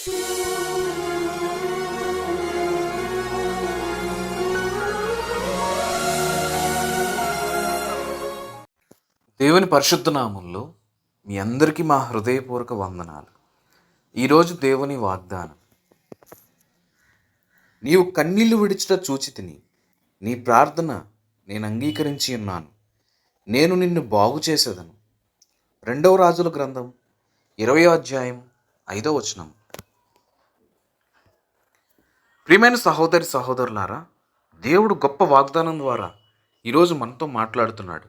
దేవుని పరిశుద్ధనామంలో మీ అందరికీ మా హృదయపూర్వక వందనాలు. ఈరోజు దేవుని వాగ్దానం. నీవు కన్నీళ్ళు విడిచిట చూచితిని నీ ప్రార్థన నేను అంగీకరించి ఉన్నాను. నేను నిన్ను బాగు చేసేదను. రెండవ రాజుల గ్రంథం ఇరవై అధ్యాయం ఐదవ వచనం. ప్రియమైన సహోదరి సహోదరులారా దేవుడు గొప్ప వాగ్దానం ద్వారా ఈరోజు మనతో మాట్లాడుతున్నాడు.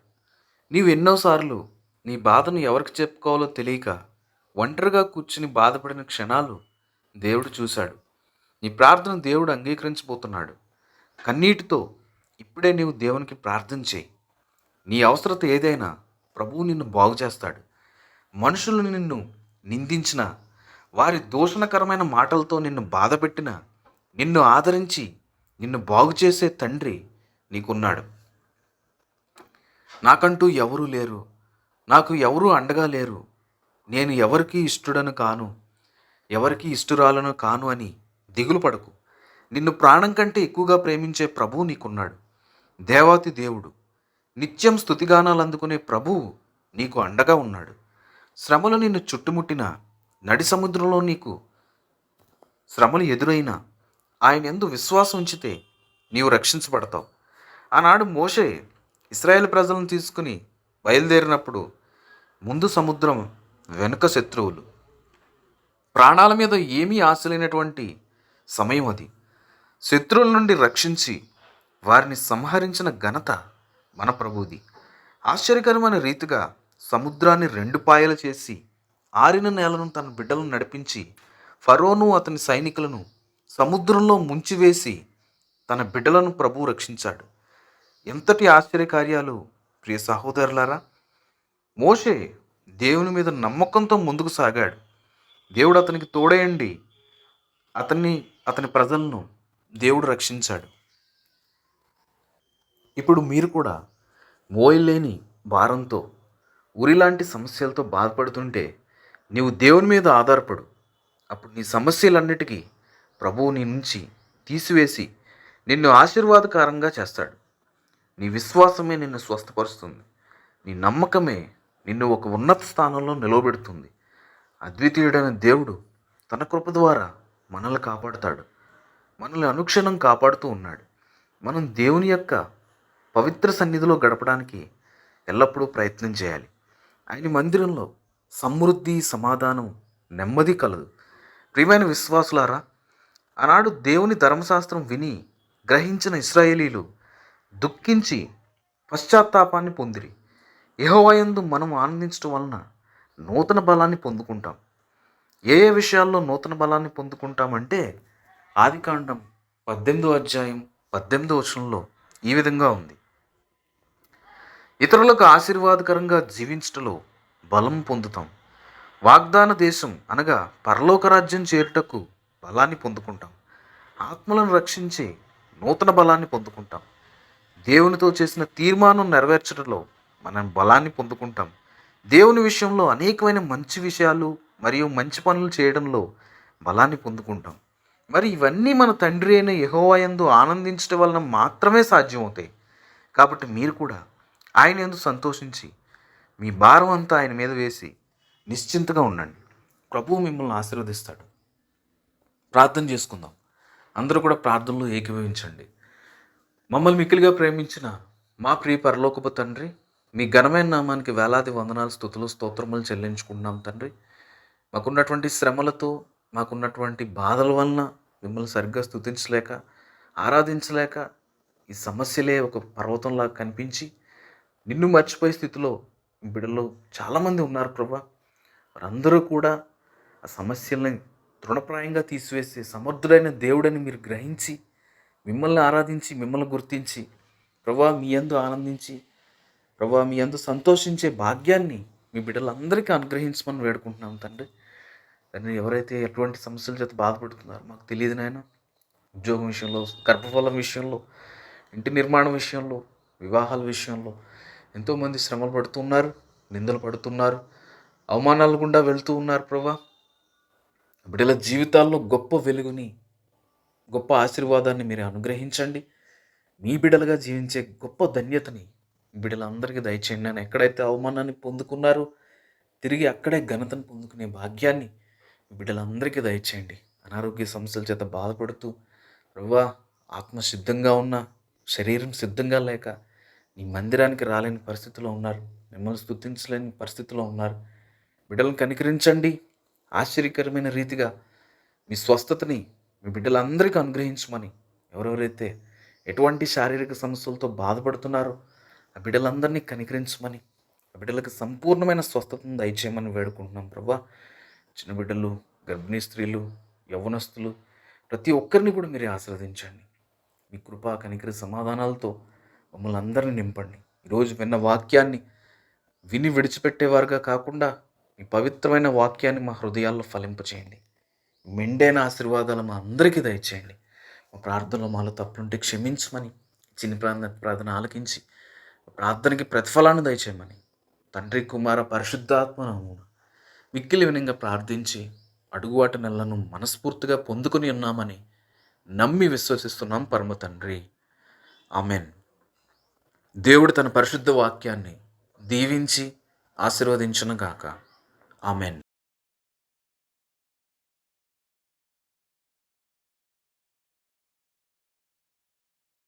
నీవు ఎన్నోసార్లు నీ బాధను ఎవరికి చెప్పుకోవాలో తెలియక ఒంటరిగా కూర్చుని బాధపడిన క్షణాలు దేవుడు చూశాడు. నీ ప్రార్థన దేవుడు అంగీకరించబోతున్నాడు. కన్నీటితో ఇప్పుడే నీవు దేవునికి ప్రార్థన చేయి. నీ అవసరత ఏదైనా ప్రభువు నిన్ను బాగు చేస్తాడు. మనుషులు నిన్ను నిందించిన వారి దూషణకరమైన మాటలతో నిన్ను బాధపెట్టిన నిన్ను ఆదరించి నిన్ను బాగు చేసే తండ్రి నీకున్నాడు. నాకంటూ ఎవరూ లేరు. నాకు ఎవరూ అండగా లేరు. నేను ఎవరికి ఇష్టడను కాను ఎవరికి ఇష్టురాలను కాను అని దిగులు పడకు. నిన్ను ప్రాణం కంటే ఎక్కువగా ప్రేమించే ప్రభువు నీకున్నాడు. దేవాతి దేవుడు. నిత్యం స్థుతిగానాలు అందుకునే ప్రభువు నీకు అండగా ఉన్నాడు. శ్రమలు నిన్ను చుట్టుముట్టిన నడి సముద్రంలో నీకు శ్రమలు ఎదురైనా ఆయన ఎందు విశ్వాసం ఉంచితే నీవు రక్షించబడతావు. ఆనాడు మోషే ఇస్రాయేల్ ప్రజలను తీసుకుని బయలుదేరినప్పుడు ముందు సముద్రం వెనుక శత్రువులు. ప్రాణాల మీద ఏమీ ఆశ లేనటువంటి సమయం అది. శత్రువుల నుండి రక్షించి వారిని సంహరించిన ఘనత మన ప్రభుది. ఆశ్చర్యకరమైన రీతిగా సముద్రాన్ని రెండు పాయలు చేసి ఆరిన నేలను తన బిడ్డలను నడిపించి ఫరోను అతని సైనికులను సముద్రంలో ముంచివేసి తన బిడ్డలను ప్రభువు రక్షించాడు. ఎంతటి ఆశ్చర్యకార్యాలు ప్రియ సహోదరులారా! మోషే దేవుని మీద నమ్మకంతో ముందుకు సాగాడు. దేవుడు అతనికి తోడేయండి. అతన్ని అతని ప్రజలను దేవుడు రక్షించాడు. ఇప్పుడు మీరు కూడా మోయలేని భారంతో ఉరిలాంటి సమస్యలతో బాధపడుతుంటే నీవు దేవుని మీద ఆధారపడు. అప్పుడు నీ సమస్యలన్నిటికీ ప్రభువు నీ నుంచి తీసివేసి నిన్ను ఆశీర్వాదకరంగా చేస్తాడు. నీ విశ్వాసమే నిన్ను స్వస్థపరుస్తుంది. నీ నమ్మకమే నిన్ను ఒక ఉన్నత స్థానంలో నిలవబెడుతుంది. అద్వితీయుడైన దేవుడు తన కృప ద్వారా మనల్ని కాపాడుతాడు. మనల్ని అనుక్షణం కాపాడుతూ ఉన్నాడు. మనం దేవుని యొక్క పవిత్ర సన్నిధిలో గడపడానికి ఎల్లప్పుడూ ప్రయత్నం చేయాలి. ఆయన మందిరంలో సమృద్ధి సమాధానం నెమ్మది కలదు. ప్రియమైన విశ్వాసులారా ఆనాడు దేవుని ధర్మశాస్త్రం విని గ్రహించిన ఇస్రాయేలీలు దుఃఖించి పశ్చాత్తాపాన్ని పొందిరి. యహోవయందు మనం ఆనందించడం వలన నూతన బలాన్ని పొందుకుంటాం. ఏ ఏ విషయాల్లో నూతన బలాన్ని పొందుకుంటామంటే ఆదికాండం పద్దెనిమిదో అధ్యాయం పద్దెనిమిదో వచనంలో ఈ విధంగా ఉంది. ఇతరులకు ఆశీర్వాదకరంగా జీవించటలో బలం పొందుతాం. వాగ్దాన దేశం అనగా పరలోక రాజ్యం చేరుటకు బలాన్ని పొందుకుంటాం. ఆత్మలను రక్షించి నూతన బలాన్ని పొందుకుంటాం. దేవునితో చేసిన తీర్మానం నెరవేర్చడంలో మనం బలాన్ని పొందుకుంటాం. దేవుని విషయంలో అనేకమైన మంచి విషయాలు మరియు మంచి పనులు చేయడంలో బలాన్ని పొందుకుంటాం. మరి ఇవన్నీ మన తండ్రి అయిన యహోవాయందు ఆనందించడం వలన మాత్రమే సాధ్యమవుతాయి. కాబట్టి మీరు కూడా ఆయన ఎందు సంతోషించి మీ భారం అంతా ఆయన మీద వేసి నిశ్చింతగా ఉండండి. ప్రభువు మిమ్మల్ని ఆశీర్వదిస్తాడు. ప్రార్థన చేసుకుందాం. అందరూ కూడా ప్రార్థనలో ఏకీభవించండి. మమ్మల్ని మిక్కిలిగా ప్రేమించిన మా ప్రియ పరలోకపు తండ్రి మీ ఘనమైన నామానికి వేలాది వందనాలు స్థుతులు స్తోత్రములు చెల్లించుకుంటున్నాం తండ్రి. మాకున్నటువంటి శ్రమలతో మాకున్నటువంటి బాధల వలన మిమ్మల్ని సరిగ్గా స్థుతించలేక ఆరాధించలేక ఈ సమస్యలే ఒక పర్వతంలా కనిపించి నిన్ను మర్చిపోయే స్థితిలో మీ బిడ్డలు చాలామంది ఉన్నారు ప్రభా. వారందరూ కూడా ఆ సమస్యల్ని తృణప్రాయంగా తీసివేసే సమర్థుడైన దేవుడని మీరు గ్రహించి మిమ్మల్ని ఆరాధించి మిమ్మల్ని గుర్తించి ప్రభా మీ యందు ఆనందించి ప్రభా మీ యందు సంతోషించే భాగ్యాన్ని మీ బిడ్డలందరికీ అనుగ్రహించమని వేడుకుంటున్నాం తండ్రి. తండ్రి ఎవరైతే ఎటువంటి సమస్యల చేత బాధపడుతున్నారో మాకు తెలియదు నాయన. ఉద్యోగం విషయంలో గర్భఫలం విషయంలో ఇంటి నిర్మాణం విషయంలో వివాహాల విషయంలో ఎంతోమంది శ్రమలు పడుతున్నారు నిందలు పడుతున్నారు అవమానాలు గుండా వెళ్తూ ఉన్నారు ప్రభా. బిడ్డల జీవితాల్లో గొప్ప వెలుగుని గొప్ప ఆశీర్వాదాన్ని మీరు అనుగ్రహించండి. మీ బిడ్డలుగా జీవించే గొప్ప ధన్యతని బిడ్డలందరికీ దయచేయండి. నేను ఎక్కడైతే అవమానాన్ని పొందుకున్నారో తిరిగి అక్కడే ఘనతను పొందుకునే భాగ్యాన్ని బిడ్డలందరికీ దయచేయండి. అనారోగ్య సమస్యల చేత బాధపడుతూ రవ్వా ఆత్మ సిద్ధంగా ఉన్న శరీరం సిద్ధంగా లేక నీ మందిరానికి రాలేని పరిస్థితిలో ఉన్నారు మిమ్మల్ని స్థుతించలేని పరిస్థితిలో ఉన్నారు. బిడ్డలను కనికరించండి. ఆశ్చర్యకరమైన రీతిగా మీ స్వస్థతని మీ బిడ్డలందరికీ అనుగ్రహించమని ఎవరెవరైతే ఎటువంటి శారీరక సమస్యలతో బాధపడుతున్నారో ఆ బిడ్డలందరినీ కనికరించమని ఆ బిడ్డలకు సంపూర్ణమైన స్వస్థతను దయచేయమని వేడుకుంటున్నాం ప్రభా. చిన్న బిడ్డలు గర్భిణీ స్త్రీలు యవ్వనస్తులు ప్రతి ఒక్కరిని కూడా మీరు ఆశీర్వదించండి. మీ కృపా కనికరి సమాధానాలతో మమ్మల్ని అందరినీ నింపండి. ఈరోజు విన్న వాక్యాన్ని విని విడిచిపెట్టేవారుగా కాకుండా మీ పవిత్రమైన వాక్యాన్ని మా హృదయాల్లో ఫలింపచేయండి. మెండైన ఆశీర్వాదాలు మా అందరికీ దయచేయండి. మా ప్రార్థనలో మాలో తప్పులుంటే క్షమించమని చిన్న ప్రార్థన ప్రార్థన ఆలకించి ప్రార్థనకి ప్రతిఫలాన్ని దయచేయమని. తండ్రి కుమార పరిశుద్ధాత్మనము మిక్కిలి వినంగా ప్రార్థించి అడుగువాట నెలను మనస్ఫూర్తిగా పొందుకుని ఉన్నామని నమ్మి విశ్వసిస్తున్నాం పరమ తండ్రి. ఆమెన్. దేవుడు తన పరిశుద్ధ వాక్యాన్ని దీవించి ఆశీర్వదించును గాక. ఆమెన్.